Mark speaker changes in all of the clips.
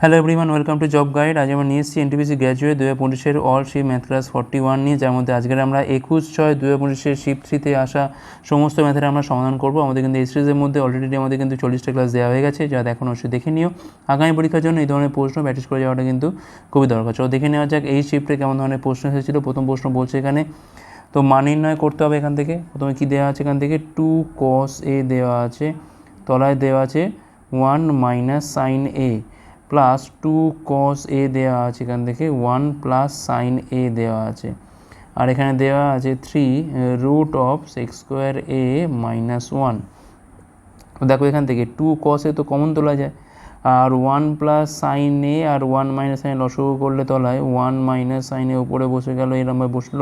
Speaker 1: Hello everyone welcome to job guide আজ আমরা নিয়ে এসেছি এনটিপিসি গ্র্যাজুয়েট দু হাজার পঁচিশের অল শিপ ম্যাথ ক্লাস ফর্টি ওয়ান নিয়ে, যার মধ্যে আজকের আমরা একুশ ছয় দু হাজার পঁচিশের শিপ থ্রিতে আসা সমস্ত ম্যাথের আমরা সমাধান করব। আমাদের কিন্তু এই সিরিজের মধ্যে অলরেডি আমাদের কিন্তু চল্লিশটা ক্লাস দেওয়া হয়ে গেছে, যা এখন অবশ্যই দেখে নিও। আগামী পরীক্ষার জন্য এই ধরনের প্রশ্ন প্র্যাকটিস করে যাওয়াটা কিন্তু খুবই দরকার। চলো দেখে নেওয়া যাক এই শিফটে কেমন ধরনের প্রশ্ন এসেছিল। প্রথম প্রশ্ন বলছে এখানে, তো মান নির্ণয় করতে হবে এখান থেকে। প্রথমে কী দেওয়া আছে এখান থেকে? টু কস এ দেওয়া আছে, তলায় দেওয়া আছে one minus sine A plus two cos A দেওয়া আছে এখান থেকে ওয়ান প্লাস সাইন এ দেওয়া আছে। আর এখানে দেওয়া আছে three root of six square A minus one দেখো এখান থেকে টু কস তো কমন তোলা যায়। আর ওয়ান প্লাস সাইন এ আর ওয়ান মাইনাস সাইন লসগু করলে তলায় ওয়ান মাইনাস সাইন উপরে বসে গেল এরমভাবে বসল।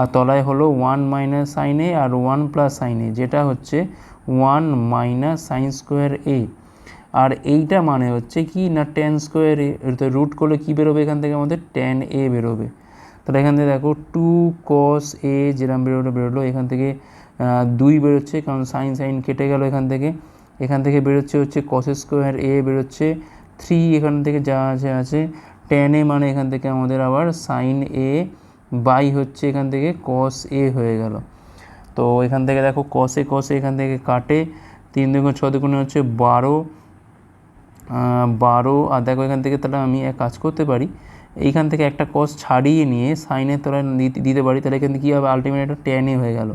Speaker 1: আর তলায় হলো ওয়ান মাইনাস সাইন আর ওয়ান প্লাস সাইন যেটা হচ্ছে one minus sine square A আর এইটা মানে হচ্ছে কি না টেন স্কোয়ার এ তো রুট করলে কী বেরোবে এখান থেকে আমাদের? টেন এ বেরোবে। তাহলে এখান থেকে দেখো টু কস এ যেরকম বেরোলো বেরোলো। এখান থেকে দুই বেরোচ্ছে, কারণ সাইন সাইন কেটে গেল এখান থেকে। এখান থেকে বেরোচ্ছে হচ্ছে কস স্কোয়ার এ বেরোচ্ছে। থ্রি এখান থেকে যা আছে আছে। টেন এ মানে এখান থেকে আমাদের আবার সাইন এ বাই হচ্ছে এখান থেকে কস এ হয়ে গেল। তো এখান থেকে দেখো কসে কসে এখান থেকে কাটে। তিন দুগুণ ছ দুগুণে হচ্ছে বারো। বারো, আর দেখো এখান থেকে তাহলে আমি এক কাজ করতে পারি। এইখান থেকে একটা কস ছাড়িয়ে নিয়ে সাইনের তলায় দিতে পারি, তাহলে এখান থেকে কী হবে? আলটিমেট একটা টেনে হয়ে গেল।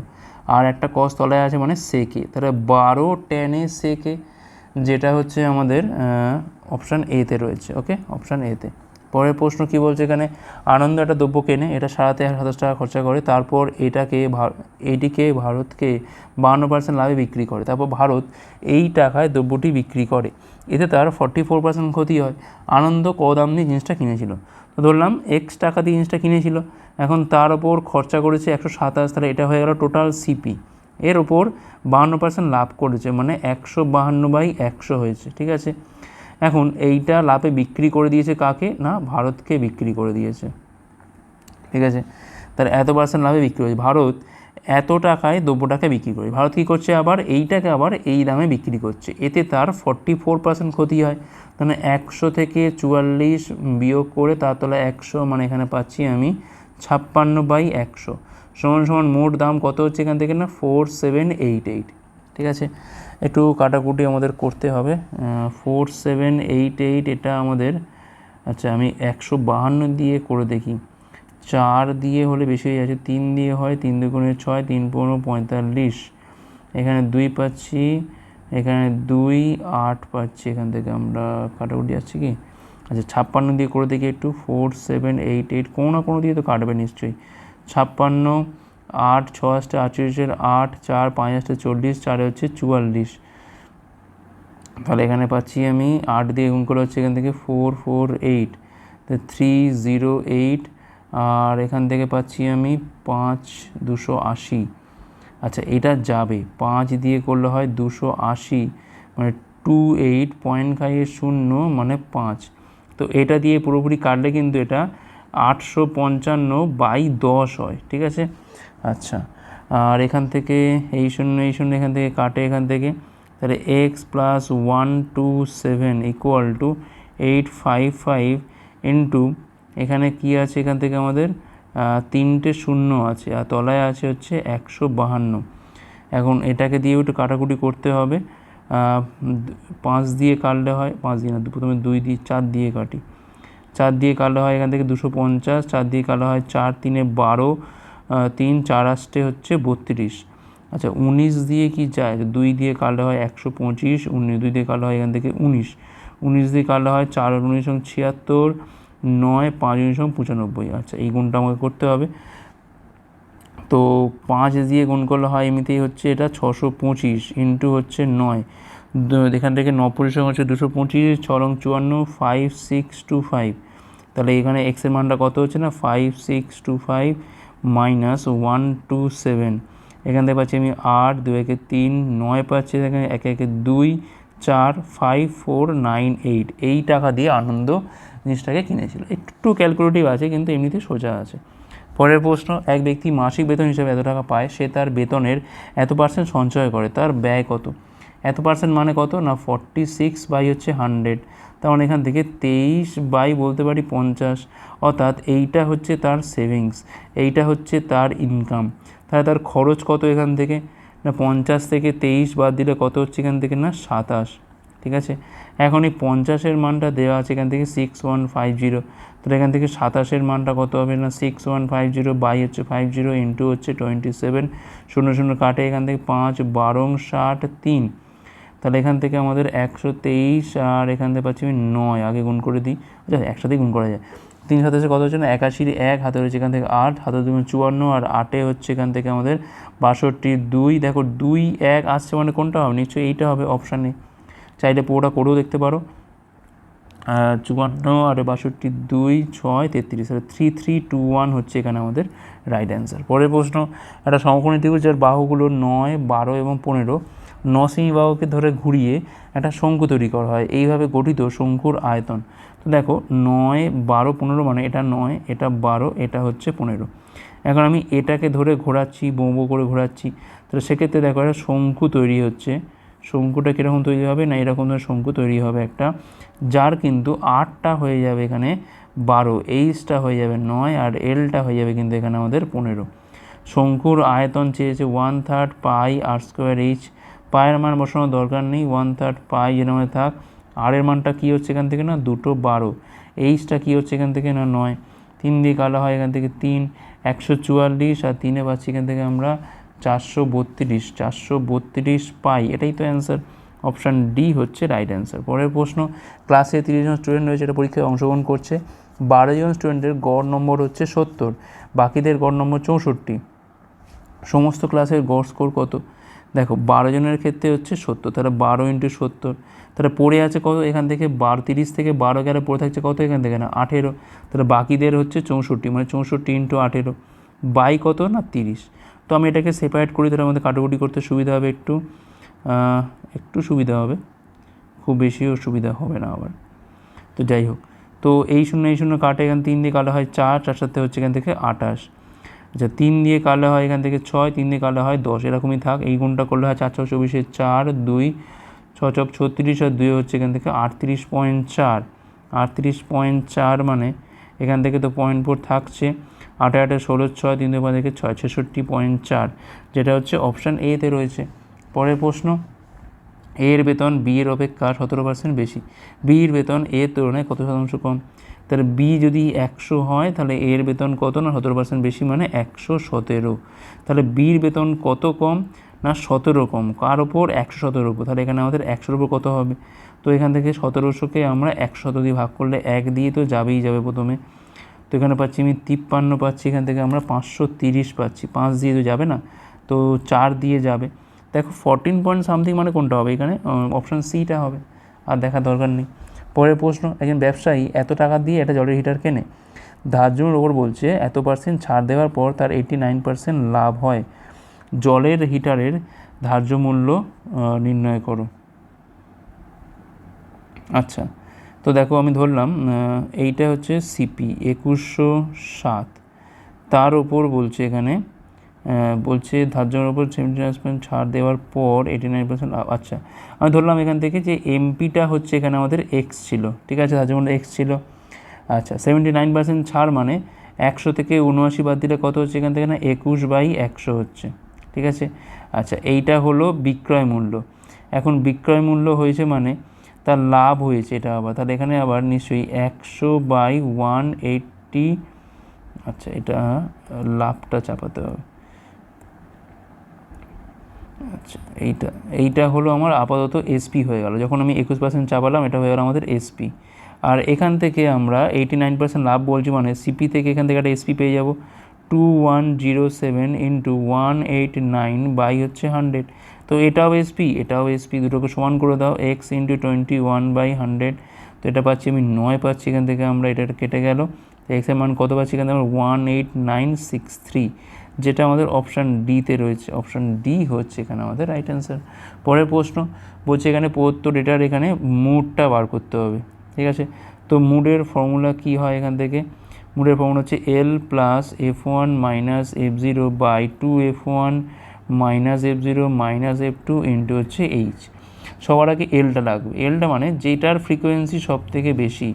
Speaker 1: আর একটা কস তলায় আছে মানে সেকে তাহলে বারো টেনে সেকে যেটা হচ্ছে আমাদের অপশান এতে রয়েছে ওকে অপশান এতে পরের প্রশ্ন কি বলছে এখানে? আনন্দ একটা দ্রব্য কেনে, এটা সারাতে সাতাশ টাকা খরচা করে, তারপর এটাকে এইটিকে ভারতকে বান্ন পার্সেন্ট লাভে বিক্রি করে। তারপর ভারত এই টাকায় দ্রব্যটি বিক্রি করে। এতে তার ফর্টি ফোর পার্সেন্ট ক্ষতি হয়। আনন্দ ক দাম দিয়ে জিনিসটা কিনেছিল। তো ধরলাম এক্স টাকা দিয়ে জিনিসটা কিনেছিল। এখন তার ওপর খরচা করেছে একশো সাতাশ, তাহলে এটা হয়ে গেল টোটাল সিপি এর ওপর বাহান্ন পার্সেন্ট লাভ করেছে মানে একশো বাহান্ন বাই একশো হয়েছে, ঠিক আছে? এখন এইটা লাভে বিক্রি করে দিয়েছে কাকে? না, ভারতকে বিক্রি করে দিয়েছে। ঠিক আছে? তার এত পার্সেন্ট লাভে বিক্রি করেছে ভারত এত টাকায় দ্রব্যটাকে বিক্রি করে। ভারত কী করছে আবার? এইটাকে আবার এই দামে বিক্রি করছে। এতে তার ফর্টি ফোর পার্সেন্ট ক্ষতি হয়। মানে একশো থেকে চুয়াল্লিশ বিয়োগ করে তার তলায় একশো মানে এখানে পাচ্ছি আমি ছাপ্পান্ন বাই একশো। সমান সমান মোট দাম কত হচ্ছে এখান থেকে না? ফোর সেভেন এইট এইট ঠিক আছে? একটু কাটাকুটি আমাদের করতে হবে। ফোর সেভেন এইট এইট এটা আমাদের আচ্ছা আমি একশো বাহান্ন দিয়ে করে দেখি। চার দিয়ে হলে বেশি হয়ে যাচ্ছে, তিন দিয়ে হয়, তিন দুগুণে ছয়, তিন পনেরো, পঁয়তাল্লিশ। এখানে দুই পাচ্ছি, এখানে দুই, আট পাচ্ছি, এখান থেকে আমরা কাটাকুটি যাচ্ছি কি? আচ্ছা ছাপ্পান্ন দিয়ে করে দেখি একটু ফোর সেভেন এইট এইট কোনো না কোনো দিয়ে তো কাটবে নিশ্চয়ই। ছাপ্পান্ন আট ছ আসতে আটচল্লিশের আট, চার, পাঁচ আসতে চল্লিশ, চারে হচ্ছে চুয়াল্লিশ। তাহলে এখানে পাচ্ছি আমি আট দিয়ে গুণ করে হচ্ছে এখান থেকে ফোর ফোর, এইট। তো থ্রি, জিরো, এইট। আর এখান থেকে পাচ্ছি আমি পাঁচ, দুশো আশি। আচ্ছা এটা যাবে। পাঁচ দিয়ে করলে হয় দুশো আশি মানে টু এইট পয়েন্ট ফাইভের শূন্য মানে পাঁচ। তো এটা দিয়ে পুরোপুরি কাটলে কিন্তু এটা আটশো পঞ্চান্ন বাই দশ হয়, ঠিক আছে? আচ্ছা। আর এখান থেকে এই শূন্য এই শূন্য এখান থেকে কাটে এখান থেকে। তাহলে X plus one two seven equal to eight five five into এখানে কি আছে এখান থেকে আমাদের? তিনটে শূন্য আছে আর তলায় আছে হচ্ছে একশো বাহান্ন। এখন এটাকে দিয়ে একটু কাটাকুটি করতে হবে। পাঁচ দিয়ে কাটলে হয়, পাঁচ দিয়ে না, প্রথমে দুই দিয়ে, চার দিয়ে কাটি। চার দিয়ে কাটলে হয় এখান থেকে দুশো পঞ্চাশ, চার দিয়ে কাটলে হয় চার তিনে বারো। তিন, চার আসতে হচ্ছে বত্রিশ। আচ্ছা উনিশ দিয়ে কি যায়? দুই দিয়ে কাটলে হয় একশো পঁচিশ, উনিশ, দুই দিয়ে কাটলে হয় এখান থেকে উনিশ। উনিশ দিয়ে কাটলে হয় চার উনিশ ছিয়াত্তর, নয়, পাঁচ উনিশ পঁচানব্বই। আচ্ছা এই গুণটা আমাকে করতে হবে। তো পাঁচ দিয়ে গুণ করলে হয় এমনিতেই হচ্ছে এটা ছশো পঁচিশ ইন্টু হচ্ছে নয়। এখান থেকে নব্বই সঙ্গে হচ্ছে দুশো পঁচিশ ছরং চুয়ান্ন ফাইভ সিক্স টু ফাইভ তাহলে এখানে এক্সের মানটা কত হচ্ছে না? Five six two five minus one two seven এখান থেকে পাচ্ছি আমি আট দু একে তিন, নয় পাচ্ছি এখানে একে একে দুই, চার ফাইভ ফোর নাইন এইট এই টাকা দিয়ে আনন্দ জিনিসটাকে কিনেছিল। একটু ক্যালকুলেটিভ আছে কিন্তু এমনিতে সোজা আছে। পরের প্রশ্ন, এক ব্যক্তি মাসিক বেতন হিসেবে এত টাকা পায়, সে তার বেতনের এত পার্সেন্ট সঞ্চয় করে, তার ব্যয় কত? এত পার্সেন্ট মানে কত? না ফর্টি সিক্স বাই হচ্ছে হান্ড্রেড তার মানে এখান থেকে তেইশ বাই বলতে পারি পঞ্চাশ, অর্থাৎ এইটা হচ্ছে তার সেভিংস এইটা হচ্ছে তার ইনকাম তাহলে তার খরচ কত এখান থেকে? না পঞ্চাশ থেকে তেইশ বাদ দিলে কত হচ্ছে এখান থেকে? না সাতাশ, ঠিক আছে? এখন এই পঞ্চাশের মানটা দেওয়া আছে এখান থেকে সিক্স ওয়ান ফাইভ জিরো তাহলে এখান থেকে সাতাশের মানটা কত হবে? না six one five zero by হচ্ছে ফাইভ জিরো ইন্টু হচ্ছে টোয়েন্টি সেভেন শূন্য শূন্য কাটে এখান থেকে পাঁচ, বারো ষাট তিন। তাহলে এখান থেকে আমাদের একশো তেইশ, আর এখান থেকে পাচ্ছি আমি নয়। আগে গুণ করে দিই। আচ্ছা একসাথেই গুণ করা যায়। তিন সাতাশে কত হচ্ছে না? একাশির এক, হাতে রয়েছে এখান থেকে আট, হাতে তুমি চুয়ান্ন, আর আটে হচ্ছে এখান থেকে আমাদের বাষট্টি দুই। দেখো, দুই, এক আসছে মানে কোনটা হবে? নিশ্চয়ই এইটা হবে অপশানে চাইলে পুরোটা করেও দেখতে পারো। চুয়ান্ন, আর বাষট্টি দুই, ছয়, তেত্রিশ। আর থ্রি থ্রি টু ওয়ান হচ্ছে এখানে আমাদের রাইট অ্যান্সার পরের প্রশ্ন, একটা সমকোণী ত্রিভুজ, যার বাহুগুলো নয়, বারো এবং পনেরো। নসিমি বাহুকে ধরে ঘুরিয়ে একটা শঙ্কু তৈরি করা হয়। এইভাবে গঠিত শঙ্কুর আয়তন। তো দেখো, নয়, বারো, পনেরো মানে এটা নয়, এটা বারো, এটা হচ্ছে পনেরো। এখন আমি এটাকে ধরে ঘোরাচ্ছি বোঁবো করে ঘোরাচ্ছি তো সেক্ষেত্রে দেখো একটা শঙ্কু তৈরি হচ্ছে। শঙ্কুটা কীরকম তৈরি হবে না এরকম ধরনের শঙ্কু তৈরি হবে একটা, যার কিন্তু আটটা হয়ে যাবে এখানে বারো, এইচটা হয়ে যাবে নয় আর এলটা হয়ে যাবে কিন্তু এখানে আমাদের পনেরো। শঙ্কুর আয়তন চেয়েছে one third pi R square H পায়ের মান বসানোর দরকার নেই ওয়ান থার্ড পাই যেরকম থাক। আর এর মানটা কী হচ্ছে এখান থেকে না? দুটো বারো। এইচটা কী হচ্ছে এখান থেকে না? নয়। তিন দিয়ে কালো হয় এখান থেকে তিন, একশো চুয়াল্লিশ, আর তিনে পাচ্ছি এখান থেকে আমরা চারশো বত্রিশ। চারশো বত্রিশ পাই। এটাই তো অ্যান্সার অপশান ডি হচ্ছে রাইট অ্যান্সার পরের প্রশ্ন ক্লাসে তিরিশ জন স্টুডেন্ট রয়েছে, এটা পরীক্ষায় অংশগ্রহণ করছে। বারো জন স্টুডেন্টের গড় নম্বর হচ্ছে সত্তর। বাকিদের গড় নম্বর চৌষট্টি। সমস্ত ক্লাসের গড় স্কোর কত? দেখো, বারো জনের ক্ষেত্রে হচ্ছে সত্তর, তাহলে বারো ইন্টু সত্তর, তাহলে পড়ে আছে কত এখান থেকে? বারো, তিরিশ থেকে বারো গেলে পড়ে থাকছে কত এখান থেকে না? আঠেরো, তাহলে বাকিদের হচ্ছে চৌষট্টি মানে চৌষট্টি ইন্টু আঠেরো, বাই কত না তিরিশ? তো আমি এটাকে সেপারেট করি, তাহলে আমাদের কাটাকুটি করতে সুবিধা হবে একটু একটু সুবিধা হবে, খুব বেশিও সুবিধা হবে না আবার। তো যাই হোক, তো এই শূন্য এই শূন্য কাটে এখান তিন দিয়ে কাটা হয় চার চার সাথে হচ্ছে এখান থেকে আঠাশ। আচ্ছা তিন দিয়ে কালো হয় এখান থেকে ছয়, তিন দিয়ে কালো হয় দশ, এরকমই থাক। এই গুণটা করলে হয় চার ছয় চব্বিশে চার, দুই ছ চক ছত্রিশ, আর দুই হচ্ছে এখান থেকে আটত্রিশ পয়েন্ট চার। আটত্রিশ পয়েন্ট চার মানে এখান থেকে তো পয়েন্ট ফোর থাকছে। আটে আটে ষোলো, ছয়, তিন দুই থেকে ছয়, ছেষট্টি পয়েন্ট চার, যেটা হচ্ছে অপশান এতে রয়েছে। পরের প্রশ্ন এর বেতন বি এর অপেক্ষা সতেরো পার্সেন্ট বেশি। বির বেতন এর তুলনায় কত শতাংশ কম? তাহলে বি যদি একশো হয়, তাহলে এর বেতন কত? না, সতেরো পার্সেন্ট বেশি মানে একশো সতেরো। তাহলে বির বেতন কত কম? না, সতেরো কম। কার ওপর একশো সতেরো ওপর তাহলে এখানে আমাদের একশোর ওপর কত হবে? তো এখান থেকে সতেরোশোকে আমরা একশত দিয়ে ভাগ করলে এক দিয়ে তো যাবেই যাবে প্রথমে। তো এখানে পাচ্ছি আমি তিপ্পান্ন পাচ্ছি, এখান থেকে আমরা পাঁচশো তিরিশ পাচ্ছি। পাঁচ দিয়ে তো যাবে না। তো চার দিয়ে যাবে। দেখো ফরটিন পয়েন্ট সামথিং মানে কোনটা হবে এখানে? অপশান সিটা হবে। আর দেখার দরকার নেই। পরের প্রশ্ন, একজন ব্যবসায়ী এত টাকা দিয়ে একটা জলের হিটার কেনে? ধার্যর ওপর বলছে, এত পার্সেন্ট ছাড় দেওয়ার পর তার এইটি নাইন পার্সেন্ট লাভ হয়। জলের হিটারের ধার্য মূল্য নির্ণয় করো। আচ্ছা তো দেখো আমি ধরলাম এইটা হচ্ছে সিপি একুশশো সাত। তার ওপর বলছে এখানে বলছে ধার্যের ওপর সেভেন্টি পার্সেন্ট ছাড় দেওয়ার পর এইটি নাইন পার্সেন্ট আচ্ছা আমি ধরলাম এখান থেকে যে এমপিটা হচ্ছে এখানে আমাদের এক্স ছিল, ঠিক আছে? ধার্য মূল্য এক্স ছিল। আচ্ছা সেভেন্টি নাইন পার্সেন্ট ছাড় মানে একশো থেকে উনআশি বাদ দিলে কত হচ্ছে এখান থেকে না? একুশ বাই একশো হচ্ছে, ঠিক আছে? আচ্ছা এইটা হলো বিক্রয় মূল্য। এখন বিক্রয় মূল্য হয়েছে মানে তার লাভ হয়েছে এটা আবার। তাহলে এখানে আবার নিশ্চয়ই একশো বাই ওয়ান এইটটি আচ্ছা এটা লাভটা চাপাতে হবে। আচ্ছা এইটা এইটা হলো আমার আপাতত এসপি হয়ে গেল। যখন আমি একুশ পার্সেন্ট চাপালাম, এটা হয়ে গেল আমাদের এসপি আর এখান থেকে আমরা এইটি নাইন পার্সেন্ট লাভ বলছি মানে সিপি থেকে এখান থেকে একটা এসপি পেয়ে যাব। Two one zero seven into one eight nine by হচ্ছে হান্ড্রেড তো এটাও এসপি এটাও এসপি দুটোকে সমান করে দাও X into twenty one by hundred তো এটা পাচ্ছি আমি নয়, পাচ্ছি এখান থেকে আমরা এটা কেটে গেল। এক্সের মান কত পাচ্ছি এখান থেকে? আমরা one eight nine six three যেটা আমাদের অপশান ডিতে রয়েছে অপশান ডি হচ্ছে এখানে আমাদের রাইট অ্যান্সার পরের প্রশ্ন বলছে এখানে প্রদত্ত ডেটার এখানে মুডটা বার করতে হবে, ঠিক আছে? তো মুডের ফর্মুলা কী হয় এখান থেকে? মুডের ফর্মুলা হচ্ছে L plus F one minus F zero by two F one minus F zero minus F two into হচ্ছে এইচ সবার আগে এলটা লাগবে। এলটা মানে যেটার ফ্রিকোয়েন্সি সব থেকে বেশি।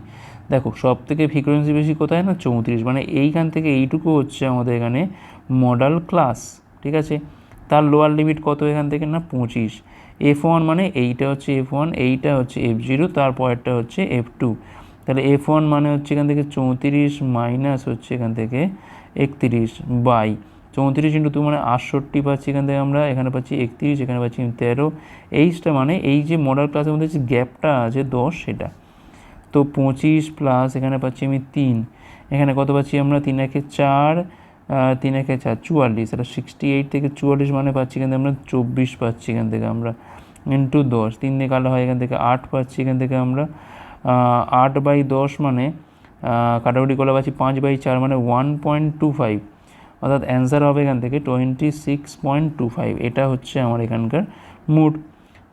Speaker 1: দেখো সব থেকে ফ্রিকোয়েন্সি বেশি কোথায়? না চৌত্রিশ। মানে এইখান থেকে এইটুকু হচ্ছে আমাদের এখানে মডাল ক্লাস ঠিক আছে? তার লোয়ার লিমিট কত এখান থেকে? না, পঁচিশ। এফ ওয়ান মানে এইটা হচ্ছে এফ ওয়ান এইটা হচ্ছে এফ জিরো তারপরেরটা হচ্ছে এফ টু তাহলে এফ ওয়ান মানে হচ্ছে এখান থেকে চৌত্রিশ মাইনাস হচ্ছে এখান থেকে একত্রিশ বাই চৌত্রিশ ইন্টু মানে আটষট্টি পাচ্ছি এখান থেকে আমরা, এখানে পাচ্ছি একত্রিশ, এখানে পাচ্ছি তেরো। এইচটা মানে এই যে মডাল ক্লাসের মধ্যে যে গ্যাপটা আছে, দশ, সেটা। তো পঁচিশ প্লাস এখানে পাচ্ছি আমি তিন। এখানে কত পাচ্ছি আমরা? তিন একে চার তিন একে চার, চুয়াল্লিশ এটা সিক্সটি এইট থেকে চুয়াল্লিশ মানে পাচ্ছি এখান থেকে আমরা চব্বিশ পাচ্ছি এখান থেকে আমরা। ইন্টু দশ, তিন দিয়ে কালো হয় এখান থেকে আট পাচ্ছি এখান থেকে আমরা আট বাই দশ মানে কাটাকুটি করলে পাচ্ছি পাঁচ বাই চার মানে ওয়ান পয়েন্ট টু ফাইভ অর্থাৎ অ্যান্সার হবে এখান থেকে twenty six point two five এটা হচ্ছে আমার এখানকার মুড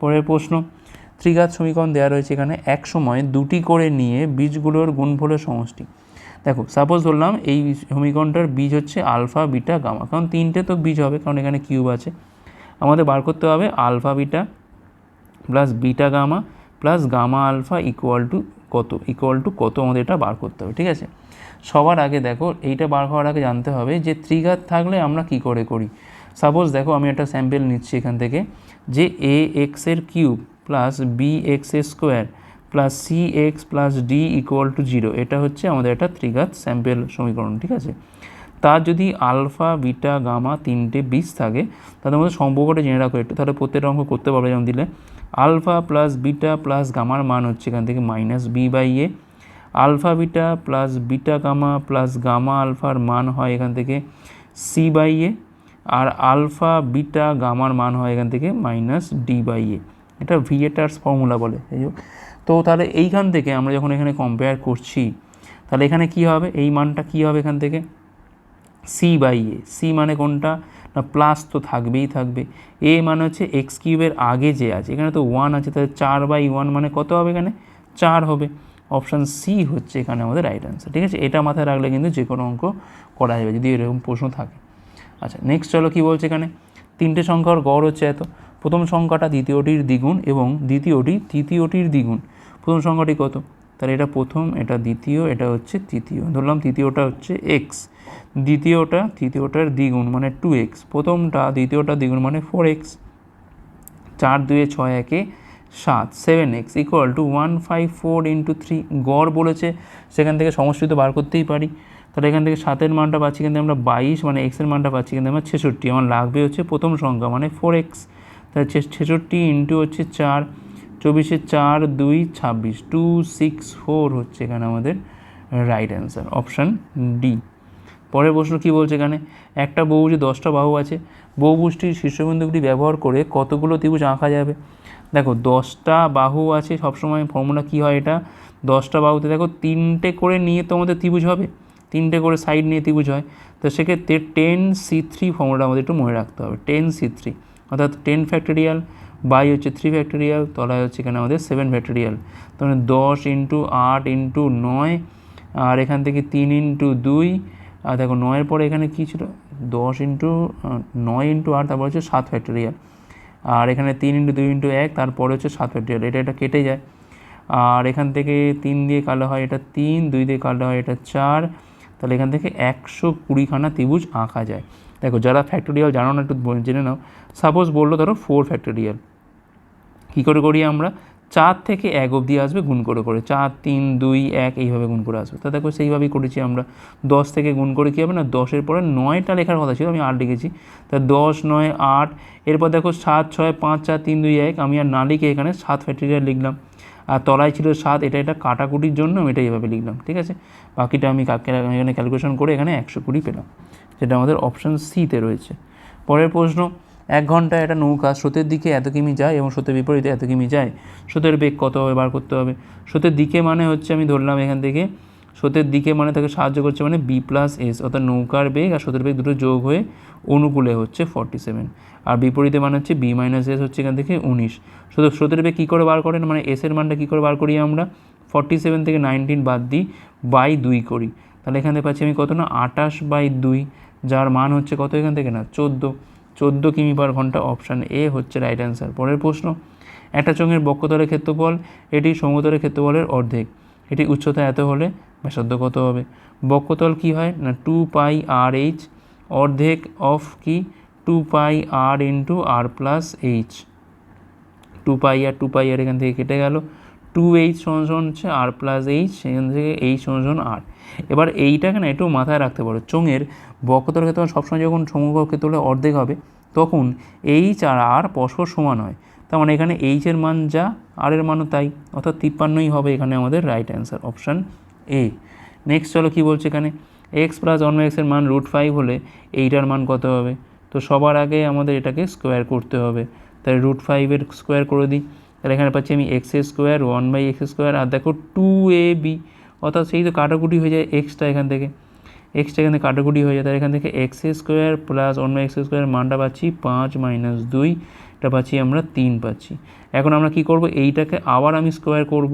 Speaker 1: পরের প্রশ্ন, ত্রিঘাত সমীকরণ দেওয়া রয়েছে এখানে। এক সময় দুটি করে নিয়ে বীজগুলোর গুণফলের সমষ্টি দেখো সাপোজ ধরলাম এই সমীকরণটার বীজ হচ্ছে আলফা, বিটা, গামা। কারণ তিনটে তো বীজ হবে, কারণ এখানে কিউব আছে। আমাদের বার করতে হবে alpha, beta plus beta, gamma plus gamma, alpha equal to কত? ইকুয়াল টু কত আমাদের এটা বার করতে হবে, ঠিক আছে? সবার আগে দেখো, এইটা বার হওয়ার আগে জানতে হবে যে ত্রিঘাত থাকলে আমরা কি করে করি? সাপোজ দেখো, আমি একটা স্যাম্পেল নিচ্ছি এখান থেকে যে এ এক্সের cube plus B X square plus C X plus D equal to zero এটা হচ্ছে আমাদের একটা ত্রিঘাত স্যাম্পেল সমীকরণ, ঠিক আছে? তার যদি আলফা বিটা গামা তিনটে বীজ থাকে তাদের মধ্যে সম্পর্কটা জেনে রাখো একটু। তাহলে প্রত্যেকটা অঙ্ক করতে পারবে যেমন দিলে। আলফা প্লাস বিটা প্লাস গামার মান হচ্ছে এখান থেকে minus B by A alpha beta plus beta gamma plus gamma আলফার মান হয় এখান থেকে সি বাই এ আর আলফা বিটা গামার মান হয় এখান থেকে মাইনাস ডি বাই এ এটা ভিএটার্স ফর্মুলা বলে। হোক তো তাহলে এইখান থেকে আমরা যখন এখানে কম্পেয়ার করছি, তাহলে এখানে কি হবে? এই মানটা কি হবে এখান থেকে? সি বাই এ সি মানে কোনটা? না প্লাস তো থাকবেই থাকবে। এ মানে হচ্ছে এক্স কিউবের আগে যে আছে, এখানে তো ওয়ান আছে, তাহলে চার বাই ওয়ান মানে কত হবে এখানে? চার হবে। অপশান সি হচ্ছে এখানে আমাদের রাইট অ্যান্সার ঠিক আছে? এটা মাথায় রাখলে কিন্তু যে কোনো অঙ্ক করা যাবে, যদি এরকম প্রশ্ন থাকে। আচ্ছা নেক্সট চলো কী বলছে এখানে? তিনটে সংখ্যার গড় হচ্ছে এত। প্রথম সংখ্যাটা দ্বিতীয়টির দ্বিগুণ এবং দ্বিতীয়টি তৃতীয়টির দ্বিগুণ। প্রথম সংখ্যাটি কত? তাহলে এটা প্রথম, এটা দ্বিতীয়, এটা হচ্ছে তৃতীয়। ধরলাম তৃতীয়টা হচ্ছে এক্স দ্বিতীয়টা, তৃতীয়টার দ্বিগুণ মানে টু এক্স প্রথমটা, দ্বিতীয়টা দ্বিগুণ মানে ফোর এক্স চার, দুয়ে ছয়, একে সাত seven X equal to one five four into three গড় বলেছে, সেখান থেকে সমষ্টি তো বার করতেই পারি। তাহলে এখান থেকে সাতের মানটা পাচ্ছি কিন্তু আমরা বাইশ মানে এক্সের মানটা পাচ্ছি কিন্তু আমরা ছেষট্টি। আমার লাগবে হচ্ছে প্রথম সংখ্যা মানে ফোর এক্স তাহলে ছেষট্টি ইন্টু হচ্ছে চার। চব্বিশে চার দুই ছাব্বিশ। টু সিক্স ফোর হচ্ছে এখানে আমাদের রাইট অ্যান্সার অপশান ডি পরের প্রশ্ন কী বলছে এখানে? একটা বহুভুজে দশটা বাহু আছে বহুভুজটির শীর্ষবিন্দুগুলি ব্যবহার করে কতগুলো ত্রিভুজ আঁকা যাবে? দেখো, দশটা বাহু আছে, সবসময় ফর্মুলা কী হয় এটা? দশটা বাহুতে দেখো, তিনটে করে নিয়ে তো আমাদের ত্রিভুজ হবে। তিনটে করে সাইড নিয়ে ত্রিভুজ হয়। তো সেক্ষেত্রে টেন সি থ্রি ফর্মুলাটা আমাদের একটু মনে রাখতে হবে। টেন সি থ্রি অর্থাৎ টেন ফ্যাক্টোরিয়াল বাই হচ্ছে থ্রি ফ্যাক্টোরিয়াল তলায় হচ্ছে এখানে আমাদের সেভেন ফ্যাক্টোরিয়াল তাহলে দশ ইন্টু আট ইন্টু নয়, আর এখান থেকে তিন ইন্টু দুই, আর দেখো নয়ের পরে এখানে কী ছিল? দশ ইন্টু নয় ইন্টু আট, তারপর হচ্ছে সাত ফ্যাক্টোরিয়াল আর এখানে তিন ইন্টু দুই ইন্টু এক, তারপরে হচ্ছে সাত ফ্যাক্টোরিয়াল এটা এটা কেটে যায়। আর এখান থেকে তিন দিয়ে কালো হয় এটা তিন, দুই দিয়ে কালো হয় এটা চার। তাহলে এখান থেকে একশো কুড়িখানা ত্রিভুজ আঁকা যায়। দেখো, যারা ফ্যাক্টোরিয়াল জানো না, একটু জেনে নাও। সাপোজ বলল, ধরো ফোর ফ্যাক্টোরিয়াল কী করে করি আমরা? চার থেকে এক অবধি আসবে, গুণ করে করে। চার, তিন, দুই, এক, এইভাবে গুণ করে আসবে। তা দেখো, সেইভাবেই করেছি আমরা। দশ থেকে গুণ করে কী হবে না? দশের পরে নয়টা লেখার কথা ছিল, আমি আট লিখেছি। তা দশ, নয়, আট, এরপর দেখো, সাত, ছয়, পাঁচ, চার, তিন, দুই, এক, আমি আর না লিখে এখানে সাত ফ্যাক্টোরিয়াল লিখলাম। আর তলায় ছিল সাত, এটা এটা কাটাকুটির জন্য আমি এটা এইভাবে লিখলাম, ঠিক আছে? বাকিটা আমি এখানে ক্যালকুলেশন করে এখানে একশো কুড়ি পেলাম। যেটা আমাদের অপশান সিতে রয়েছে। পরের প্রশ্ন, এক ঘন্টায় একটা নৌকা স্রোতের দিকে এত কিমি যায় এবং স্রোতের বিপরীতে এত কিমি যায়? স্রোতের বেগ কত হবে, বার করতে হবে? স্রোতের দিকে মানে হচ্ছে আমি ধরলাম এখান থেকে, স্রোতের দিকে মানে তাকে সাহায্য করছে মানে বি প্লাস এস অর্থাৎ নৌকার বেগ আর স্রোতের বেগ দুটো যোগ হয়ে অনুকূলে হচ্ছে ফর্টি সেভেন আর বিপরীতে মানে হচ্ছে বি মাইনাস এস হচ্ছে এখান থেকে উনিশ। শুধু স্রোতের বেগ কী করে বার করেন মানে এসের মানটা কী করে বার করি আমরা? ফর্টি সেভেন থেকে নাইনটিন বাদ দিই বাই দুই করি। তাহলে এখান পাচ্ছি আমি কত না? আটাশ বাই দুই। যার মান হচ্ছে কত এখান থেকে না? চোদ্দ। চোদ্দ কিমি পার ঘণ্টা অপশান এ হচ্ছে রাইট অ্যান্সার পরের প্রশ্ন, একটা চোঙের বক্ষতলের ক্ষেত্রফল, এটি সমতলের ক্ষেত্রফলের অর্ধেক। এটি উচ্চতা এত হলে ব্যাসার্ধ কত হবে? বক্ষতল কি হয় না টু পাই আর এইচ অর্ধেক অফ কি? Two pi R into R plus H two pi R two pi R এখান থেকে কেটে গেল। টু এইচ সমান হচ্ছে আর প্লাস এইচ সেখান থেকে এইচ সমান আর এবার এইটাকে না একটু মাথায় রাখতে পারো। চোঙের বক্ষতল ক্ষেত্রে সবসময় যখন সমগ্র ক্ষেত্রে অর্ধেক হবে, তখন এইচ আর আর পরস্পর সমান হয়। তার মানে এখানে এইচের মান যা আর এর মানও তাই। অর্থাৎ তিপ্পান্নই হবে এখানে আমাদের right answer option A next চলো কী বলছে এখানে? এক্স প্লাস অন এক্সের মান রুট ফাইভ হলে এইটার মান কত হবে? তো সবার আগে আমাদের এটাকে স্কোয়ার করতে হবে। তাই রুট ফাইভের স্কোয়ার করে দিই। তাহলে এখানে পাচ্ছি আমি X square one by X square আর দেখো টু এ বি অর্থাৎ সেই তো কাটাকুটি হয়ে যায় এক্সটা এখান থেকে। এক্সটা এখান থেকে কাটাকুটি হয়ে যায়, তাহলে এখান থেকে এক্স স্কোয়ার প্লাস অন্য এক্স স্কোয়ার মানটা পাচ্ছি পাঁচ মাইনাস দুই, এটা পাচ্ছি আমরা তিন পাচ্ছি। এখন আমরা কি করব? এইটাকে আবার আমি স্কোয়ার করব।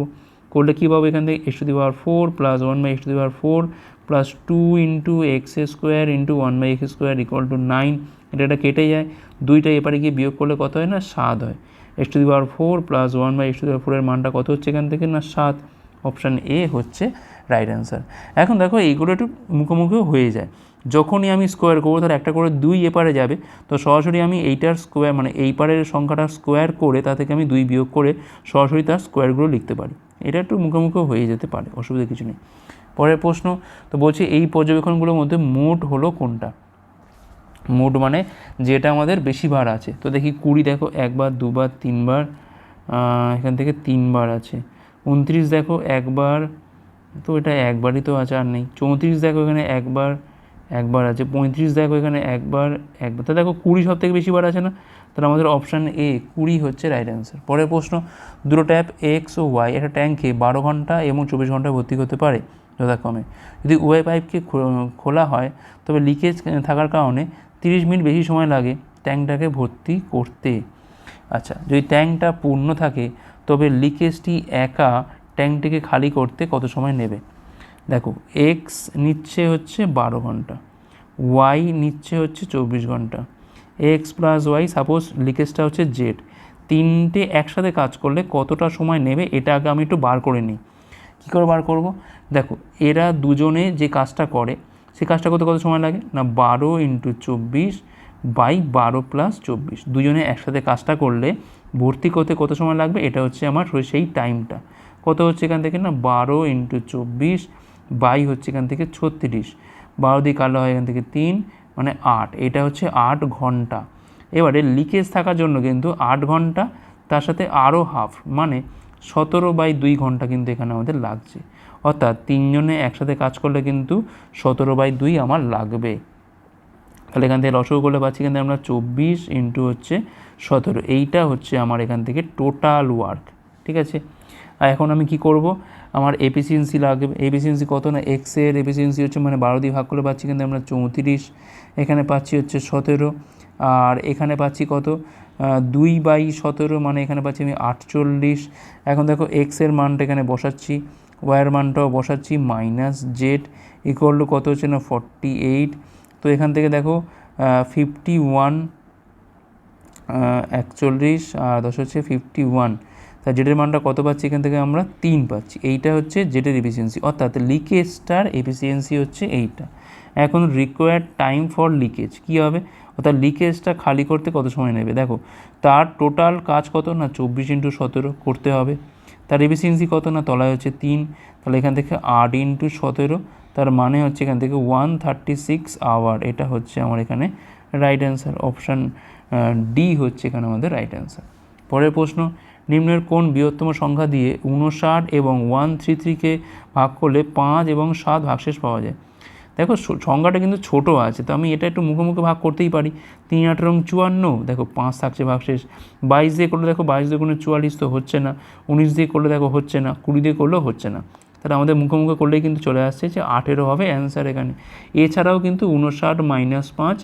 Speaker 1: করলে কী পাবো এখান থেকে? X to the power four plus one by X to the power four plus two into X square into one by X square equal to nine এটা এটা কেটে যায়। দুইটা এপারে গিয়ে বিয়োগ করলে কত হয় না? সাত হয়। X to the power four plus one by X to the power ফোরের মানটা কত হচ্ছে এখান থেকে? না, সাত। অপশান এ হচ্ছে রাইট অ্যান্সার এখন দেখো এইগুলো একটু মুখোমুখিও হয়ে যায়। যখনই আমি স্কোয়ার করব তাহলে একটা করে দুই এপারে যাবে, তো সরাসরি আমি এইটার স্কোয়ার মানে এই পারের সংখ্যাটা স্কোয়ার করে তা থেকে আমি দুই বিয়োগ করে সরাসরি তার স্কোয়ারগুলো লিখতে পারি। এটা একটু মুখোমুখি হয়ে যেতে পারে, অসুবিধা কিছু নেই। পরের প্রশ্ন, তো বলছি এই পর্যবেক্ষণগুলোর মধ্যে মোট হলো কোনটা? মোট মানে যেটা আমাদের বেশি বার আছে। তো দেখি কুড়ি দেখো, একবার, দুবার, তিনবার এখান থেকে তিনবার আছে। উনত্রিশ দেখো, একবার, তো এটা একবারই তো আছে আর নেই। চৌত্রিশ দেখো, এখানে একবার একবার আছে। পঁয়ত্রিশ দেখো, এখানে একবার একবার। তো দেখো, কুড়ি সব থেকে বেশি বার আছে না? তাহলে আমাদের অপশান এ কুড়ি হচ্ছে রাইট অ্যান্সার পরের প্রশ্ন, দুটো ট্যাপ এক্স ও ওয়াই একটা ট্যাঙ্কে বারো ঘণ্টা এবং চব্বিশ ঘণ্টা ভর্তি করতে পারে যথাক্রমে। যদি ওয়াই পাইপকে খোলা হয়, তবে লিকেজ থাকার কারণে তিরিশ মিনিট বেশি সময় লাগে ট্যাঙ্কটাকে ভর্তি করতে। আচ্ছা যদি ট্যাঙ্কটা পূর্ণ থাকে তবে লিকেজটি একা ট্যাঙ্কটিকে খালি করতে কত সময় নেবে? দেখো এক্স নিচ্ছে হচ্ছে বারো ঘণ্টা ওয়াই নিচ্ছে হচ্ছে চব্বিশ ঘণ্টা। এক্স প্লাস ওয়াই সাপোজ লিকেজটা হচ্ছে জেড তিনটে একসাথে কাজ করলে কতটা সময় নেবে এটা আগে আমি একটু বার করে নিই। কী করে বার করব? দেখো, এরা দুজনে যে কাজটা করে, সে কাজটা করতে কত সময় লাগে? না, বারো ইন্টু চব্বিশ বাই বারো প্লাস চব্বিশ। দুজনে একসাথে কাজটা করলে ভর্তি করতে কত সময় লাগবে? এটা হচ্ছে আমার সেই টাইমটা কত হচ্ছে এখান থেকে না? বারো ইন্টু চব্বিশ বাই হচ্ছে এখান থেকে ছত্রিশ। বারো দিয়ে কালো হয় এখান থেকে তিন মানে আট। এটা হচ্ছে আট ঘণ্টা। এবারে লিকেজ থাকার জন্য কিন্তু আট ঘণ্টা, তার সাথে আরও হাফ মানে সতেরো বাই দুই ঘণ্টা কিন্তু এখানে আমাদের লাগছে। অর্থাৎ তিনজনে একসাথে কাজ করলে কিন্তু সতেরো বাই দুই আমার লাগবে। তাহলে এখান থেকে লসগো করলে পাচ্ছি কিন্তু আমরা চব্বিশ ইন্টু হচ্ছে সতেরো। এইটা হচ্ছে আমার এখান থেকে টোটাল ওয়ার্ক ঠিক আছে? আর এখন আমি কি করব? আমার এফিসিয়েন্সি লাগবে। এফিসিয়েন্সি কত না? এক্সের এফিসিয়েন্সি হচ্ছে মানে বারো দিয়ে ভাগ করলে পাচ্ছি কিন্তু আমরা চৌত্রিশ। এখানে পাচ্ছি হচ্ছে সতেরো। আর এখানে পাচ্ছি কত? দুই বাই সতেরো মানে এখানে পাচ্ছি আমি আটচল্লিশ। এখন দেখো এক্সের মানটা এখানে বসাচ্ছি। ওয়ার মানটাও বসাচ্ছি মাইনাস জেড ইকুয়াল টু কত হচ্ছে না? ফর্টি এইট তো এখান থেকে দেখো ফিফটি ওয়ান একচল্লিশ, আর দশ হচ্ছে ফিফটি ওয়ান তা জেডের মানটা কত পাচ্ছি এখান থেকে আমরা? তিন পাচ্ছি। এইটা হচ্ছে জেডের এফিসিয়েন্সি অর্থাৎ লিকেজটার এফিসিয়েন্সি হচ্ছে এইটা। এখন রিকোয়ার্ড টাইম ফর লিকেজ কী হবে? অর্থাৎ লিকেজটা খালি করতে কত সময় নেবে? দেখো, তার টোটাল কাজ কত না? চব্বিশ ইন্টু সতেরো করতে হবে। তার এফিসিয়েন্সি কত না? তলায় হচ্ছে তিন। তাহলে এখান থেকে আট ইন্টু সতেরো। তার মানে হচ্ছে এখান থেকে ওয়ান থার্টি সিক্স আওয়ার এটা হচ্ছে আমার এখানে রাইট অ্যান্সার অপশান ডি হচ্ছে এখানে আমাদের রাইট অ্যান্সার পরের প্রশ্ন, নিম্নের কোন বৃহত্তম সংখ্যা দিয়ে উনষাট এবং ওয়ান থ্রি থ্রিকে ভাগ করলে পাঁচ এবং সাত ভাগশেষ পাওয়া যায়? দেখো সংখ্যাটা কিন্তু ছোট আছে, তো আমি এটা একটু মুখে মুখে ভাগ করতেই পারি। তিন আঠেরো চুয়ান্ন, দেখো পাঁচ থাকছে ভাগশেষ। বাইশ দিয়ে করলে দেখো বাইশ দিয়ে কোনো চুয়াল্লিশ তো হচ্ছে না। উনিশ দিয়ে করলে দেখো হচ্ছে না। কুড়ি দিয়ে করলেও হচ্ছে না। তাহলে আমাদের মুখে মুখে করলেই কিন্তু চলে আসছে যে আঠেরো হবে অ্যান্সার এখানে। এছাড়াও কিন্তু উনষাট মাইনাস পাঁচ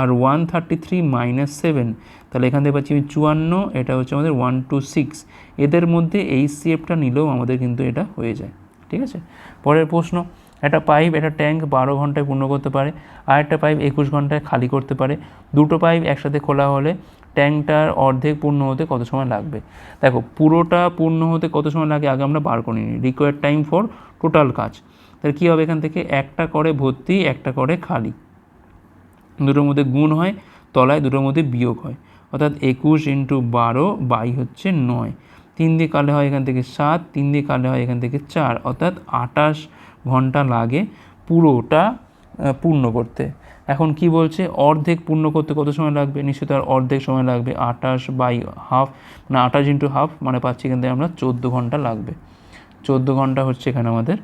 Speaker 1: আর one thirty three minus seven তাহলে এখান থেকে পাচ্ছি আমি চুয়ান্ন, এটা হচ্ছে আমাদের ওয়ান টু সিক্স এদের মধ্যে এই সিএফটা নিলেও আমাদের কিন্তু এটা হয়ে যায়, ঠিক আছে? পরের প্রশ্ন, একটা পাইপ, একটা ট্যাঙ্ক বারো ঘন্টায় পূর্ণ করতে পারে, আর একটা পাইপ একুশ ঘন্টায় খালি করতে পারে। দুটো পাইপ একসাথে খোলা হলে ট্যাঙ্কটার অর্ধেক পূর্ণ হতে কত সময় লাগবে? দেখো, পুরোটা পূর্ণ হতে কত সময় লাগে আগে আমরা বার করে নিই। রিকোয়ার্ড টাইম ফর টোটাল কাজ। তাহলে কী হবে এখান থেকে? একটা করে ভর্তি, একটা করে খালি। দুটোর মধ্যে গুণ হয়, তলায় দুটোর মধ্যে বিয়োগ হয়। অর্থাৎ একুশ ইন্টু বারো বাই হচ্ছে নয়। তিন দিয়ে কালে হয় এখান থেকে সাত, তিন দিয়ে কালে হয় এখান থেকে চার। অর্থাৎ আটাশ ঘণ্টা লাগে পুরোটা পূর্ণ করতে। এখন কি বলছে? অর্ধেক পূর্ণ করতে কত সময় লাগবে? নিশ্চয়ই তার অর্ধেক সময় লাগবে। আটাশ বাই হাফ মানে আটাশ ইন্টু হাফ মানে পাচ্ছি এখান থেকে আমরা চোদ্দ ঘণ্টা লাগবে। চোদ্দ ঘণ্টা হচ্ছে এখানে আমাদের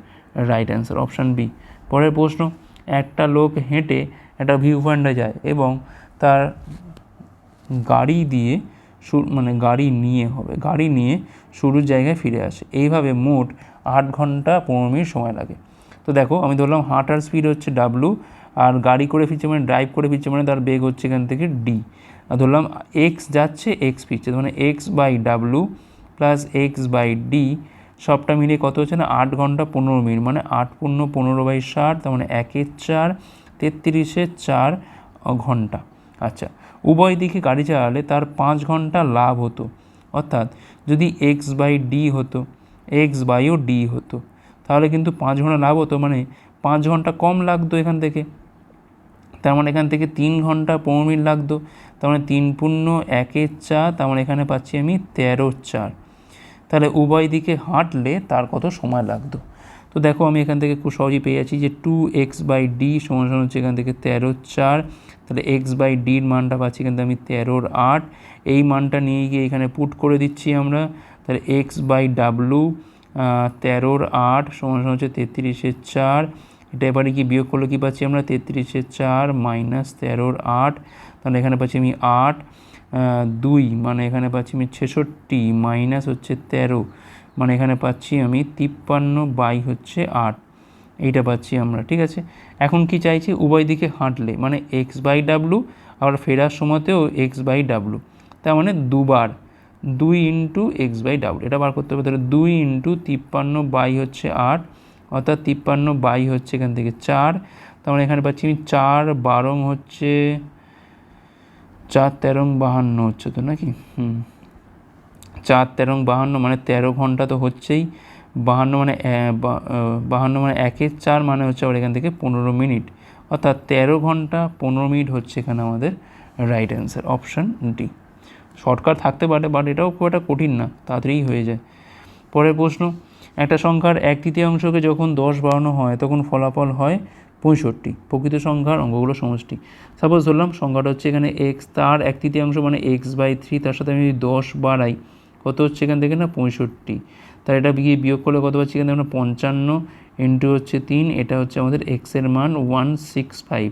Speaker 1: রাইট অ্যান্সার অপশান বি পরের প্রশ্ন, একটা লোক হেঁটে একটা ভিউ পয়েন্টে যায় এবং তার গাড়ি দিয়ে মানে গাড়ি নিয়ে হবে, গাড়ি নিয়ে শুরুর জায়গায় ফিরে আসে। এইভাবে মোট আট ঘণ্টা পনেরো মিনিট সময় লাগে। তো দেখো, আমি ধরলাম হাঁটার স্পিড হচ্ছে ডাব্লু আর গাড়ি করে ফিরছে মানে ড্রাইভ করে ফিরছে মানে তার বেগ হচ্ছে এখান থেকে ডি আর ধরলাম এক্স যাচ্ছে এক্স ফিরছে মানে X by W plus X by D সবটা মিলিয়ে কত হচ্ছে না? আট ঘণ্টা পনেরো মিনিট মানে আট পূর্ণ পনেরো বাই ষাট, তার মানে একের চার তেত্রিশে চার ঘণ্টা। আচ্ছা উভয় দিকে গাড়ি চালালে তার পাঁচ ঘণ্টা লাভ হতো। অর্থাৎ যদি এক্স বাই ডি হতো এক্স বাইও ডি হতো, তাহলে কিন্তু পাঁচ ঘণ্টা লাভ হতো। মানে পাঁচ ঘণ্টা কম লাগতো এখান থেকে। তার মানে এখান থেকে তিন ঘণ্টা পনেরো মিনিট লাগতো। তার মানে তিন পূর্ণ একের চার, তার মানে এখানে পাচ্ছি আমি তেরো চার। তাহলে উভয় দিকে হাঁটলে তার কত সময় লাগতো? তো দেখো আমি এখান থেকে খুব সহজেই পেয়ে যাচ্ছি যে টু এক্স বাই ডি সমান সমান হচ্ছে এখান থেকে তেরো চার। তাহলে এক্স বাই ডির মানটা পাচ্ছি থেকে আমি তেরোর আট। এই মানটা নিয়ে গিয়ে এখানে পুট করে দিচ্ছি আমরা। তাহলে এক্স বাই ডাব্লু তেরোর আট সমান সমান হচ্ছে তেত্রিশের চার। এটা এবারে কি বিয়োগ করলে কী পাচ্ছি আমরা? তেত্রিশের চার মাইনাস তেরোর আট। তাহলে এখানে পাচ্ছি আমি আট দুই। মানে এখানে পাচ্ছি আমি ছেষট্টি মাইনাস হচ্ছে তেরো। মানে এখানে পাচ্ছি আমি তিপ্পান্ন বাই হচ্ছে আট। এইটা পাচ্ছি আমরা, ঠিক আছে? এখন কি চাইছি? উভয় দিকে হাঁটলে মানে এক্স বাই ডাব্লু আবার ফেরার সময়তেও এক্স বাই ডাব্লু তার মানে দুবার। দুই ইন্টু এক্স বাই ডাব্লু এটা বার করতে হবে, তাহলে দুই ইন্টু তিপ্পান্ন বাই হচ্ছে আট, অর্থাৎ তিপ্পান্ন বাই হচ্ছে এখান থেকে চার, তার মানে এখানে পাচ্ছি আমি চার বারং হচ্ছে, চার তেরং বাহান্ন হচ্ছে তো নাকি? হুম। চার, তেরো বাহান্ন মানে তেরো ঘণ্টা তো হচ্ছেই। বাহান্ন মানে বাহান্ন মানে একের চার মানে হচ্ছে আবার এখান থেকে পনেরো মিনিট। অর্থাৎ তেরো ঘণ্টা পনেরো মিনিট হচ্ছে এখানে আমাদের right answer option D shortcut থাকতে পারে বাট এটাও খুব একটা কঠিন না, তাড়াতাড়িই হয়ে যায়। পরের প্রশ্ন, একটা সংখ্যার এক তৃতীয়াংশকে যখন দশ বাড়ানো হয়, তখন ফলাফল হয় পঁয়ষট্টি। প্রকৃত সংখ্যার অঙ্কগুলো সমষ্টি। সাপোজ ধরলাম সংখ্যাটা হচ্ছে এখানে এক্স তার এক তৃতীয়াংশ মানে এক্স বাই থ্রি তার সাথে আমি যদি দশ বাড়াই কত হচ্ছে এখান থেকে না? পঁয়ষট্টি। তার এটা গিয়ে বিয়োগ করলে কত পাচ্ছি এখান? থেকে আমরা পঞ্চান্ন ইন্টু হচ্ছে তিন, এটা হচ্ছে আমাদের এক্সের মান ওয়ান সিক্স ফাইভ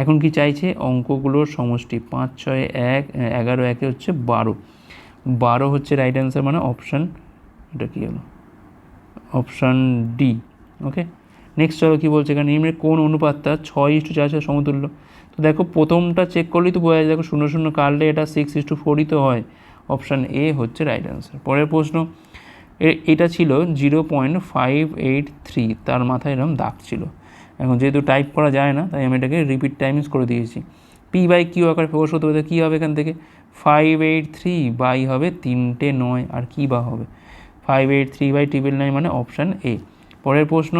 Speaker 1: এখন কি চাইছে? অঙ্কগুলোর সমষ্টি। পাঁচ, ছয়, এক, এগারো, একে হচ্ছে বারো। বারো হচ্ছে রাইট অ্যান্সার মানে অপশান এটা কী হলো? অপশান ডি ওকে নেক্সট চলো কী বলছে এখানে? নিম্নের কোন অনুপাতটা ছয় ইস্টু চার সমতুল্য? তো দেখো, প্রথমটা চেক করলেই তো বোঝা যায়। দেখো, শূন্য শূন্য কাটলে এটা সিক্স ইস্টু ফোরই তো হয়। অপশান এ হচ্ছে রাইট অ্যান্সার পরের প্রশ্ন এটা ছিল zero point five eight three তার মাথায় এরকম দাগ ছিল। এখন যেহেতু টাইপ করা যায় না, তাই আমি এটাকে রিপিট টাইমস করে দিয়েছি। পি বাই কিউ আকার প্রকাশ হতে হবে কী হবে এখান থেকে? ফাইভ এইট থ্রি বাই হবে তিনটে নয়, আর কী বা হবে? Five eight three by triple nine মানে অপশান এ। পরের প্রশ্ন,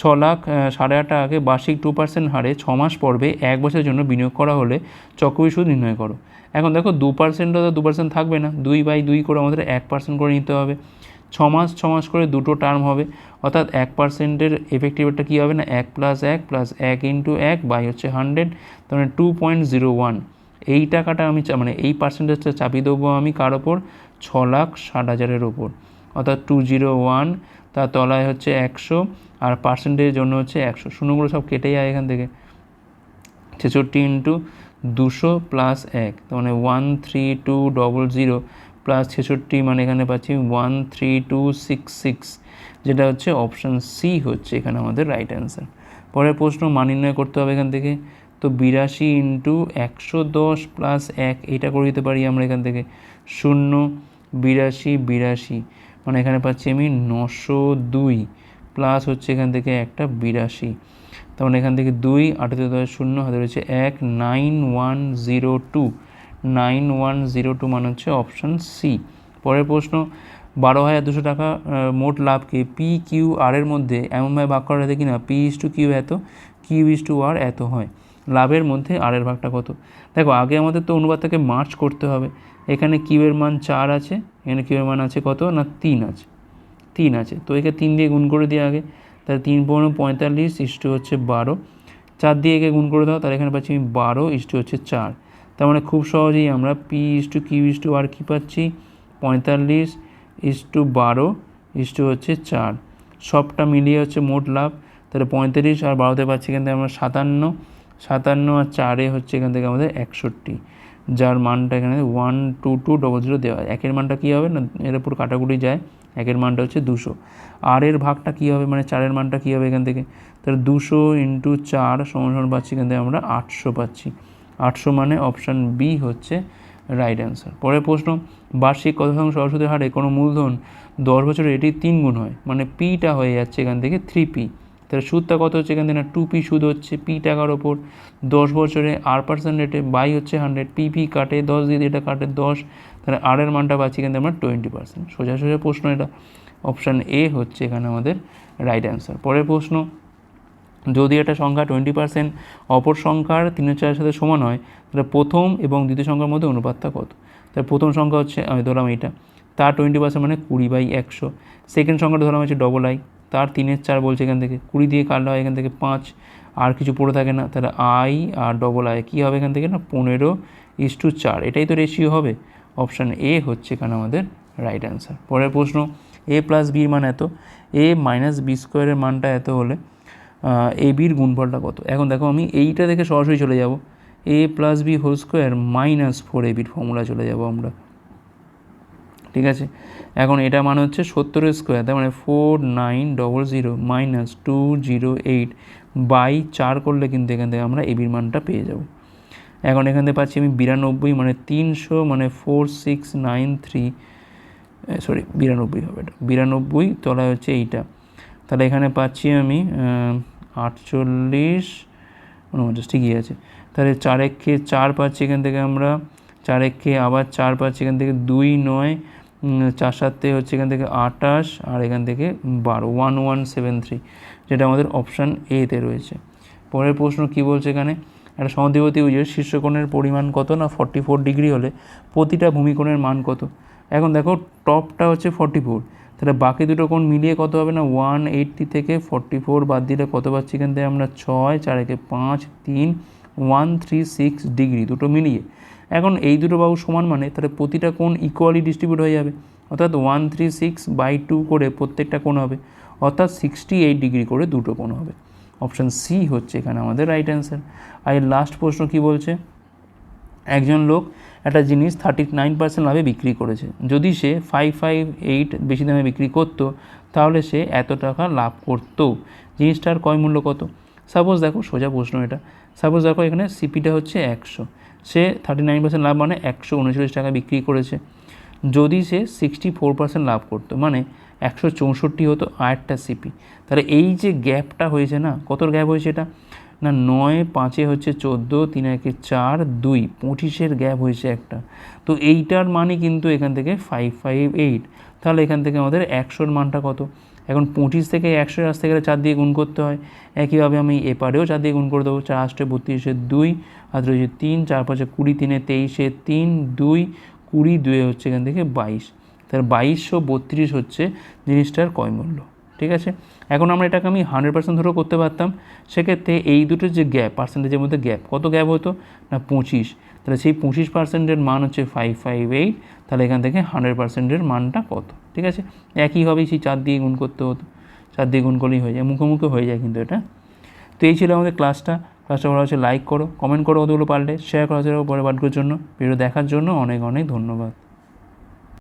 Speaker 1: ছ লাখ সাড়ে আট টাকাকে বার্ষিক টু পার্সেন্ট হারে ছ মাস পর্বে এক বছরের জন্য বিনিয়োগ করা হলে চক্রবৃদ্ধি সুদ নির্ণয় করো। এখন দেখো দু পার্সেন্টও তো দু পার্সেন্ট থাকবে না। দুই বাই দুই করে আমাদের এক পার্সেন্ট করে নিতে হবে। ছ মাস ছ মাস করে দুটো টার্ম হবে। অর্থাৎ এক পার্সেন্টের এফেক্টিভ রেটটা কী হবে না? এক প্লাস এক প্লাস এক ইন্টু এক বাই হচ্ছে হান্ড্রেড তার মানে টু পয়েন্ট জিরো ওয়ান এই টাকাটা আমি মানে এই পার্সেন্টেজটা চাপিয়ে দেবো আমি কার ওপর? ছ লাখ ষাট হাজারের ওপর। অর্থাৎ টু জিরো ওয়ান তার তলায় হচ্ছে একশো আর পার্সেন্টেজের জন্য হচ্ছে একশো। শূন্যগুলো সব কেটে যায় এখান থেকে। ছেষট্টি ইন্টু দুশো প্লাস এক, তার মানে one three two double zero plus ছেষট্টি মানে এখানে পাচ্ছি one three two six six যেটা হচ্ছে অপশান সি হচ্ছে এখানে আমাদের রাইট অ্যান্সার পরের প্রশ্ন মান নির্ণয় করতে হবে এখান থেকে। তো বিরাশি ইন্টু একশো দশ প্লাস এক এটা করে দিতে পারি আমরা এখান থেকে। শূন্য, বিরাশি বিরাশি মানে এখানে পাচ্ছি আমি নশো দুই প্লাস হচ্ছে এখান থেকে একটা বিরাশি। তার মানে এখান থেকে দুই আঠারো দশ, শূন্য, হাতে রয়েছে এক, nine, one, zero, two. Nine, one, zero, two মানে হচ্ছে অপশান সি। পরের প্রশ্ন, বারো হাজার দুশো টাকা মোট লাভকে পি কিউ আর এর মধ্যে এমনভাবে ভাগ করা যায় কিনা? পি ইস টু কিউ এত কিউ ইস টু আর এত হয়। লাভের মধ্যে আর এর ভাগটা কত? দেখো, আগে আমাদের তো অনুপাতটাকে মার্চ করতে হবে। এখানে কিউয়ের মান চার আছে, এখানে কিউয়ের মান আছে কত? না, তিন আছে। তিন আছে। তো একে তিন দিয়ে গুণ করে দিয়ে আগে। তাহলে তিন পনেরো পঁয়তাল্লিশ ইস্টু হচ্ছে বারো। চার দিয়ে একে গুণ করে দাও, তাহলে এখানে পাচ্ছি আমি বারো ইস্টু হচ্ছে চার। তার মানে খুব সহজেই আমরা P is to Q is to R কী পাচ্ছি? পঁয়তাল্লিশ ইস্টু বারো ইস্টু হচ্ছে চার। সবটা মিলিয়ে হচ্ছে মোট লাভ। তাহলে পঁয়তাল্লিশ আর বারোতে পাচ্ছি এখান থেকে আমরা সাতান্ন। সাতান্ন আর চারে হচ্ছে এখান থেকে আমাদের একষট্টি। যার মানটা এখানে one two two double zero দেওয়া। একের মানটা কী হবে না? এর উপর কাটাকুটি যায়। একের মানটা হচ্ছে দুশো। আর এর ভাগটা কী হবে? মানে চারের মানটা কী হবে এখান থেকে? তাহলে দুশো ইন্টু চার সমান পাচ্ছি এখান থেকে আমরা আটশো পাচ্ছি। আটশো মানে অপশান বি হচ্ছে রাইট অ্যান্সার পরের প্রশ্ন, বার্ষিক কত শতাংশ সরস্বতী হারে কোনো মূলধন দশ বছরে এটি তিন গুণ হয়? মানে পিটা হয়ে যাচ্ছে এখান থেকে থ্রি পি তাহলে সুদটা কত হচ্ছে এখান থেকে না? টু পি সুদ হচ্ছে পি টাকার ওপর। দশ বছরে আর পার্সেন্ট রেটে বাই হচ্ছে হান্ড্রেড পি পি কাটে, দশ দিয়ে এটা কাটে দশ। তাহলে আর এর মানটা পাচ্ছি কিন্তু আমরা টোয়েন্টি পার্সেন্ট সোজা সোজা প্রশ্ন এটা। অপশান এ হচ্ছে এখানে আমাদের রাইট অ্যান্সার পরের প্রশ্ন, যদি একটা সংখ্যা টোয়েন্টি পার্সেন্ট অপর সংখ্যার তিনের চারের সাথে সমান হয়, তাহলে প্রথম এবং দ্বিতীয় সংখ্যার মধ্যে অনুপাতটা কত? তাহলে প্রথম সংখ্যা হচ্ছে, আমি ধরলাম এইটা। তার টোয়েন্টি পার্সেন্ট মানে কুড়ি বাই একশো। সেকেন্ড সংখ্যাটা ধরলাম হচ্ছে ডবল আই তার তিনের চার বলছে এখান থেকে। কুড়ি দিয়ে কাটলে হয় এখান থেকে পাঁচ। আর কিছু পড়ে থাকে না, তাহলে আই আর ডবল আই কী হবে এখান থেকে না? পনেরো ইস টু চার। এটাই তো রেশিও হবে। অপশান এ হচ্ছে এখানে আমাদের রাইট অ্যান্সার পরের প্রশ্ন এ প্লাস বির মান এত এ মাইনাস বি স্কোয়ারের মানটা এত হলে এ বির গুণফলটা কত? এখন দেখো আমি এইটা দেখে সরাসরি চলে যাব। A plus B whole square minus four A বির ফর্মুলা চলে যাব আমরা। ঠিক আছে? এখন এটা মানে হচ্ছে সত্তরের স্কোয়ার তার মানে four nine double zero minus two zero eight by চার করলে কিন্তু এখান থেকে আমরা এবির মানটা পেয়ে যাব। এখন এখান থেকে পাচ্ছি আমি বিরানব্বই মানে তিনশো মানে four six nine three sorry বিরানব্বই হবে এটা। বিরানব্বই তলায় হচ্ছে এইটা। তাহলে এখানে পাচ্ছি আমি আটচল্লিশ, উনপঞ্চাশ, ঠিকই আছে। তাহলে চার একে চার পাচ্ছি এখান থেকে আমরা, চার একে আবার চার পাচ্ছি এখান থেকে দুই নয় চার সাতে হচ্ছে এখান থেকে আটাশ, আর এখান থেকে বারো ওয়ান ওয়ান সেভেন থ্রি যেটা আমাদের অপশান এতে রয়েছে। পরের প্রশ্ন কি বলছে এখানে? একটা সমদ্বিপতি উজের শীর্ষকোণের পরিমাণ কত না ফর্টি ফোর ডিগ্রি হলে প্রতিটা ভূমিকোণের মান কত? এখন দেখো টপটা হচ্ছে ফর্টি ফোর তাহলে বাকি দুটো কোণ মিলিয়ে কত হবে না? ওয়ান এইটটি থেকে ফর্টি ফোর বাদ দিলে কত পাচ্ছি এখান থেকে আমরা ছয়, চার একে পাঁচ, তিন ওয়ান থ্রি সিক্স ডিগ্রি দুটো মিলিয়ে। এখন এই দুটো বাহু সমান মানে তাহলে প্রতিটা কোণ ইকুয়ালি ডিস্ট্রিবিউট হয়ে যাবে। অর্থাৎ one three six by two করে প্রত্যেকটা কোণ হবে। অর্থাৎ সিক্সটি এইট ডিগ্রি করে দুটো কোণ হবে। অপশান সি হচ্ছে এখানে আমাদের রাইট অ্যান্সার আর এর লাস্ট প্রশ্ন কি বলছে? একজন লোক একটা জিনিস থার্টি নাইন পার্সেন্ট লাভে বিক্রি করেছে। যদি সে ফাইভ ফাইভ এইট বেশি দামে বিক্রি করতো, তাহলে সে এত টাকা লাভ করতো। জিনিসটার কয় মূল্য কত? সাপোজ দেখো, সোজা প্রশ্ন এটা। সাপোজ দেখো এখানে সিপিটা হচ্ছে একশো। সে থার্টি নাইন পার্সেন্ট লাভ মানে একশো উনচল্লিশ টাকা বিক্রি করেছে। যদি সে সিক্সটি ফোর পার্সেন্ট লাভ করতো মানে একশো চৌষট্টি হতো আরেকটা সিপি তাহলে এই যে গ্যাপটা হয়েছে না, কতর গ্যাপ হয়েছে এটা? না, নয়, পাঁচে হচ্ছে চোদ্দ, তিন, একে চার, দুই, পঁচিশের গ্যাপ হয়েছে একটা। তো এইটার মানে কিন্তু এখান থেকে ফাইভ ফাইভ এইট তাহলে এখান থেকে আমাদের একশোর মানটা কত? এখন পঁচিশ থেকে একশো আসতে গেলে চার দিয়ে গুণ করতে হয়। একইভাবে আমি এপারেও চার দিয়ে গুণ করে দেবো। চার আষ্টে বত্রিশে দুই হাত রয়েছে তিন, চার পাঁচে কুড়ি, তিনে তেইশে তিন, দুই, কুড়ি, দুয়ে হচ্ছে এখান থেকে বাইশ। তাহলে বাইশশো বত্রিশ হচ্ছে জিনিসটার কয় মূল্য ঠিক আছে? এখন আমরা এটাকে আমি হান্ড্রেড পার্সেন্ট ধরেও করতে পারতাম। সেক্ষেত্রে এই দুটোর যে গ্যাপ পার্সেন্টেজের মধ্যে গ্যাপ কত গ্যাপ হতো? না, পঁচিশ। তাহলে সেই পঁচিশ পার্সেন্টের মান হচ্ছে ফাইভ ফাইভ এইট তাহলে এখান থেকে হান্ড্রেড পার্সেন্টের মানটা কত? ঠিক আছে? একইভাবেই সেই চার দিয়ে গুণ করতে হতো। চার দিয়ে গুণ করলেই হয়ে যায় মুখোমুখি হয়ে যায় কিন্তু এটা। তো এই ছিল আমাদের ক্লাসটা ক্লাসটা ভালো হচ্ছে লাইক করো কমেন্ট করো কতগুলো পারলে শেয়ার করা যাবে পরে পাঠকের জন্য। ভিডিও দেখার জন্য অনেক অনেক ধন্যবাদ।